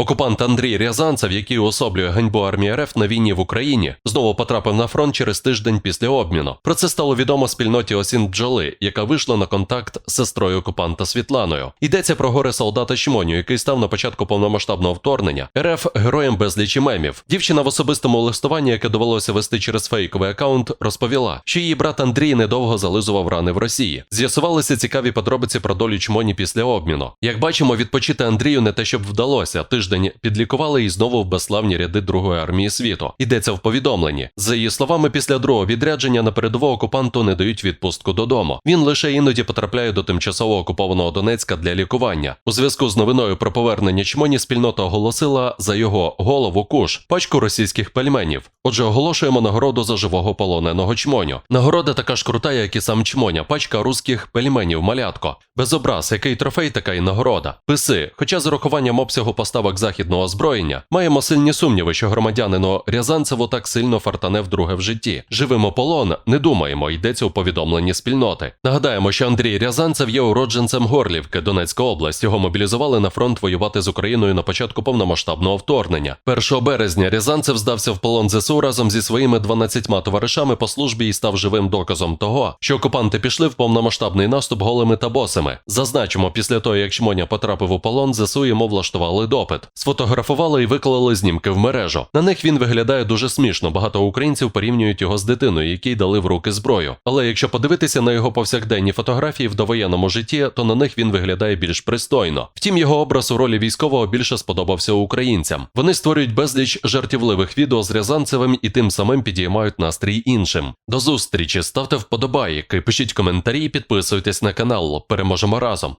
Окупант Андрій Рязанцев, який уособлює ганьбу армії РФ на війні в Україні, знову потрапив на фронт через тиждень після обміну. Про це стало відомо спільноті Осін Бджоли, яка вийшла на контакт з сестрою окупанта Світланою. Йдеться про горе солдата Шмоню, який став на початку повномасштабного вторгнення РФ героєм безлічі мемів. Дівчина в особистому листуванні, яке довелося вести через фейковий акаунт, розповіла, що її брат Андрій недовго зализував рани в Росії. З'ясувалися цікаві подробиці про долю чмоні після обміну. Як бачимо, відпочити Андрію не те, щоб вдалося. Тиждень підлікували і знову в безславні ряди Другої армії світу. Йдеться в повідомленні. За її словами, після другого відрядження на передову окупанту не дають відпустку додому. Він лише іноді потрапляє до тимчасово окупованого Донецька для лікування. У зв'язку з новиною про повернення чмоні спільнота оголосила за його голову куш пачку російських пельменів. Отже, оголошуємо нагороду за живого полоненого чмоню. Нагорода така ж крута, як і сам чмоня, пачка руських пельменів малятко. Без образ, який трофей, така й нагорода. Писи, хоча з урахуванням обсягу поставок західного озброєння, маємо сильні сумніви, що громадянину Рязанцеву так сильно фартане вдруге в житті. Живимо полон, не думаємо, йдеться у повідомленні спільноти. Нагадаємо, що Андрій Рязанцев є уродженцем Горлівки, Донецька область. Його мобілізували на фронт воювати з Україною на початку повномасштабного вторгнення. 1 березня Рязанцев здався в полон ЗСУ разом зі своїми 12 товаришами по службі і став живим доказом того, що окупанти пішли в повномасштабний наступ голими та босими. Зазначимо, після того, як Шмоня потрапив у полон, ЗСУ йому влаштували допит. Сфотографували і виклали знімки в мережу. На них він виглядає дуже смішно. Багато українців порівнюють його з дитиною, якій дали в руки зброю. Але якщо подивитися на його повсякденні фотографії в довоєнному житті, то на них він виглядає більш пристойно. Втім, його образ у ролі військового більше сподобався українцям. Вони створюють безліч жартівливих відео з Рязанцевим і тим самим підіймають настрій іншим. До зустрічі, ставте вподобайки, пишіть коментарі і підписуйтесь на канал. Переможемо разом.